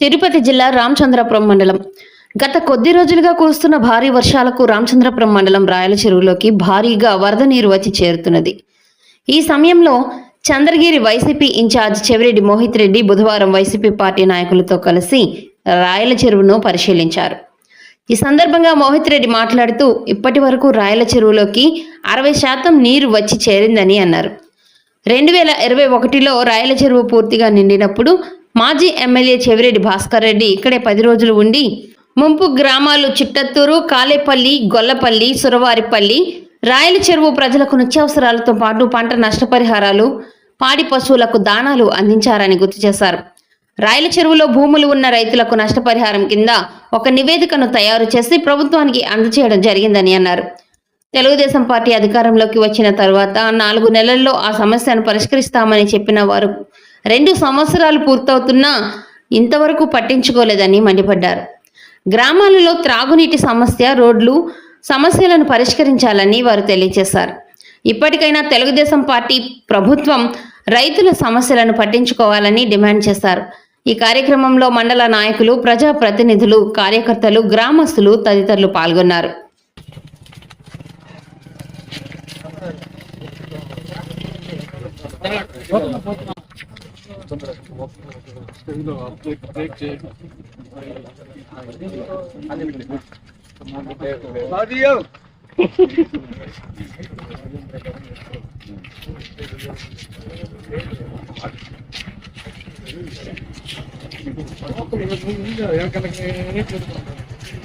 తిరుపతి జిల్లా రామచంద్రపురం మండలం. గత కొద్ది రోజులుగా కురుస్తున్న భారీ వర్షాలకు రామచంద్రపురం మండలం రాయల చెరువులోకి భారీగా వరద నీరు వచ్చి చేరుతున్నది. ఈ సమయంలో చంద్రగిరి వైసీపీ ఇన్ఛార్జ్ చెవిరెడ్డి మోహిత్ రెడ్డి బుధవారం వైసీపీ పార్టీ నాయకులతో కలిసి రాయల చెరువును పరిశీలించారు. ఈ సందర్భంగా మోహిత్ రెడ్డి మాట్లాడుతూ ఇప్పటి వరకు రాయల చెరువులోకి అరవై శాతం నీరు వచ్చి చేరిందని అన్నారు. రెండు వేల ఇరవై ఒకటిలో రాయల చెరువు పూర్తిగా నిండినప్పుడు మాజీ ఎమ్మెల్యే చెవిరెడ్డి భాస్కర్ రెడ్డి ఇక్కడే పది రోజులు ఉండి ముంపు గ్రామాలు చిట్టత్తూరు కాలేపల్లి గొల్లపల్లి సురవారిపల్లి రాయల చెరువు ప్రజలకు నిత్యావసరాలతో పాటు పంట నష్టపరిహారాలు పాడి పశువులకు దానాలు అందించారని గుర్తు చేశారు. రాయల చెరువులో భూములు ఉన్న రైతులకు నష్టపరిహారం కింద ఒక నివేదికను తయారు చేసి ప్రభుత్వానికి అందజేయడం జరిగిందని అన్నారు. తెలుగుదేశం పార్టీ అధికారంలోకి వచ్చిన తర్వాత నాలుగు నెలల్లో ఆ సమస్యను పరిష్కరిస్తామని చెప్పిన వారు రెండు సంవత్సరాలు పూర్తవుతున్నా ఇంతవరకు పట్టించుకోలేదని మండిపడ్డారు. గ్రామాలలో త్రాగునీటి సమస్య రోడ్లు సమస్యలను పరిష్కరించాలని వారు తెలియజేశారు. ఇప్పటికైనా తెలుగుదేశం పార్టీ ప్రభుత్వం రైతుల సమస్యలను పట్టించుకోవాలని డిమాండ్ చేశారు. ఈ కార్యక్రమంలో మండల నాయకులు ప్రజా ప్రతినిధులు కార్యకర్తలు గ్రామస్తులు తదితరులు పాల్గొన్నారు.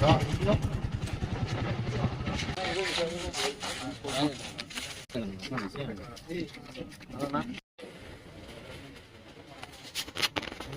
Ah, não. Não, não.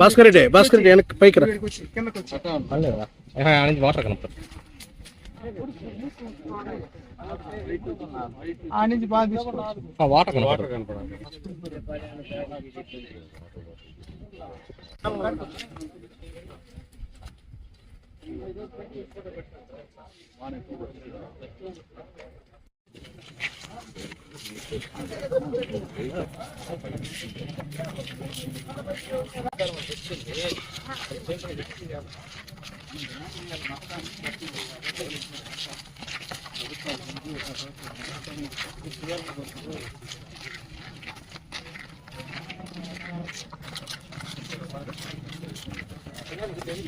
Bhaskar Reddy Bhaskar Reddy వెనక్కి పైకి రా. వాటర్ కనపడ వాటర్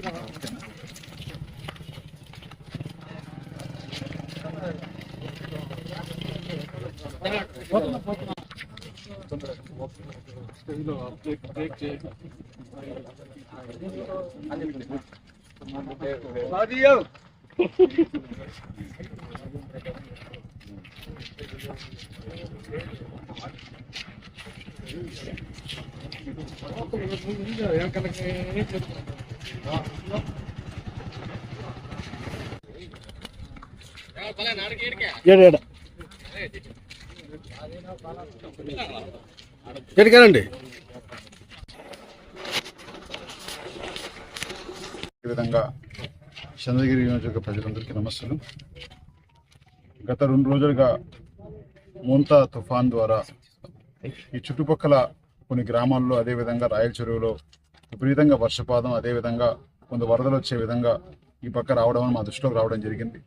కనపడ ఏడు ఏడు ఎడికానండి ఈ విధంగా చంద్రగిరి నియోజకవర్గ ప్రజలందరికీ నమస్కారం గత రెండు రోజులుగా మోంతా తుఫాన్ ద్వారా ఈ చుట్టుపక్కల కొన్ని గ్రామాల్లో అదేవిధంగా రాయల చెరువులో విపరీతంగా వర్షపాతం అదేవిధంగా కొంత వరదలు వచ్చే విధంగా ఈ పక్క రావడం మా దృష్టిలోకి రావడం జరిగింది.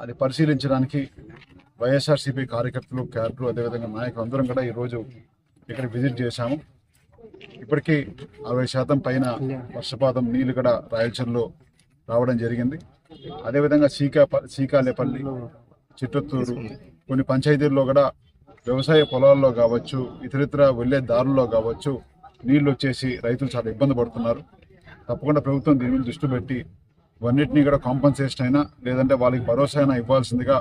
అది పరిశీలించడానికి వైఎస్ఆర్సీపీ కార్యకర్తలు క్యాడర్లు అదేవిధంగా నాయకులు అందరం కూడా ఈరోజు ఇక్కడ విజిట్ చేశాము. ఇప్పటికీ అరవై శాతం పైన వర్షపాతం నీళ్ళు కూడా రాయలచర్లో రావడం జరిగింది. అదేవిధంగా సీకా సీకాలేపల్లి చిట్టత్తూరు కొన్ని పంచాయతీల్లో కూడా వ్యవసాయ పొలాల్లో కావచ్చు ఇతరితర వెళ్ళే దారుల్లో కావచ్చు నీళ్ళు వచ్చేసి రైతులు చాలా ఇబ్బంది పడుతున్నారు. తప్పకుండా ప్రభుత్వం దీని మీద దృష్టి పెట్టి ఇవన్నింటినీ కూడా కాంపన్సేషన్ అయినా లేదంటే వాళ్ళకి భరోసా అయినా ఇవ్వాల్సిందిగా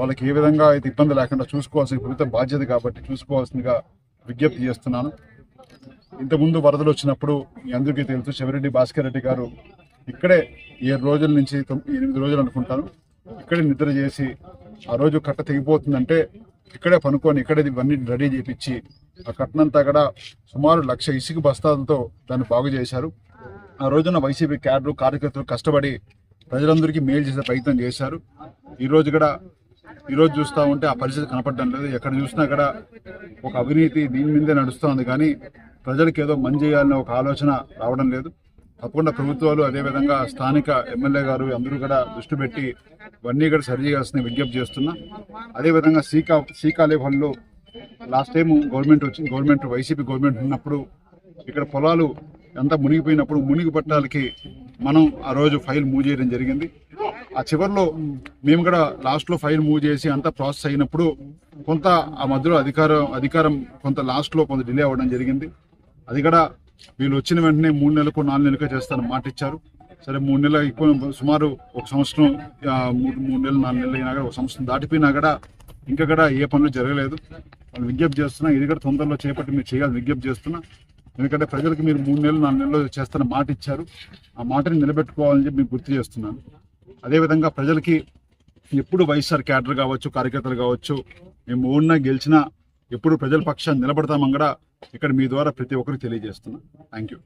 వాళ్ళకి ఏ విధంగా అయితే ఇబ్బంది లేకుండా చూసుకోవాల్సిన ప్రభుత్వం బాధ్యత కాబట్టి చూసుకోవాల్సిందిగా విజ్ఞప్తి చేస్తున్నాను. ఇంతకుముందు వరదలు వచ్చినప్పుడు మీ అందరికీ తెలుసు శివరెడ్డి భాస్కర్ రెడ్డి గారు ఇక్కడే ఏడు రోజుల నుంచి ఎనిమిది రోజులు అనుకుంటాను. ఇక్కడే నిద్ర చేసి ఆ రోజు కట్ట తెగిపోతుందంటే ఇక్కడే పనుకొని ఇక్కడే ఇవన్నీ రెడీ చేపించి ఆ కట్టనంతా కూడా సుమారు లక్ష ఇసుక బస్తాలతో దాన్ని బాగు చేశారు. ఆ రోజున వైసీపీ క్యాడర్ కార్యకర్తలు కష్టపడి ప్రజలందరికీ మేలు చేసే ప్రయత్నం చేశారు. ఈరోజు కూడా ఈరోజు చూస్తూ చూస్తా ఉంటే ఆ పరిస్థితి కనపడడం లేదు. ఎక్కడ చూసినా కూడా ఒక అవినీతి దీని మీదే నడుస్తుంది కానీ ప్రజలకు ఏదో మంచి చేయాలనే ఒక ఆలోచన రావడం లేదు. తప్పకుండా ప్రభుత్వాలు అదేవిధంగా స్థానిక ఎమ్మెల్యే గారు అందరూ కూడా దృష్టి పెట్టి ఇవన్నీ కూడా సరి చేయాల్సిన విజ్ఞప్తి చేస్తున్నా. అదేవిధంగా సీకా సీకా లాస్ట్ టైం గవర్నమెంట్ వచ్చి గవర్నమెంట్ వైసీపీ గవర్నమెంట్ ఉన్నప్పుడు ఇక్కడ పొలాలు ఎంత మునిగిపోయినప్పుడు మునిగి పట్టాలకి మనం ఆ రోజు ఫైల్ మూవ్ చేయడం జరిగింది. ఆ చివరిలో మేము కూడా లాస్ట్లో ఫైల్ మూవ్ చేసి అంతా ప్రాసెస్ అయినప్పుడు కొంత ఆ మధ్యలో అధికారం అధికారం కొంత లాస్ట్లో కొంత డిలే అవ్వడం జరిగింది. అది కూడా వీళ్ళు వచ్చిన వెంటనే మూడు నెలలకు నాలుగు నెలలకు చేస్తారని మాట ఇచ్చారు. సరే మూడు నెలలు ఎక్కువ సుమారు ఒక సంవత్సరం మూడు మూడు నెలలు నాలుగు నెలలు అయినా కూడా ఒక సంవత్సరం దాటిపోయినా కూడా ఇంకా కూడా ఏ పనులు జరగలేదు. వాళ్ళు విజ్ఞప్తి చేస్తున్నా ఇది కూడా తొందరలో చేపట్టి మీరు చేయాలి విజ్ఞప్తి చేస్తున్నా. ఎందుకంటే ప్రజలకు మీరు మూడు నెలలు నాలుగు నెలలు చేస్తారని మాట ఇచ్చారు. ఆ మాటని నిలబెట్టుకోవాలని చెప్పి మీకు గుర్తు చేస్తున్నాను. అదేవిధంగా ప్రజలకి ఎప్పుడు వైఎస్ఆర్ క్యాడర్ కావచ్చు కార్యకర్తలు కావచ్చు మేము ఓడినా గెలిచినా ఎప్పుడు ప్రజల పక్షాన్ని నిలబడతామని కూడా ఇక్కడ మీ ద్వారా ప్రతి ఒక్కరికి తెలియజేస్తున్నా. Thank you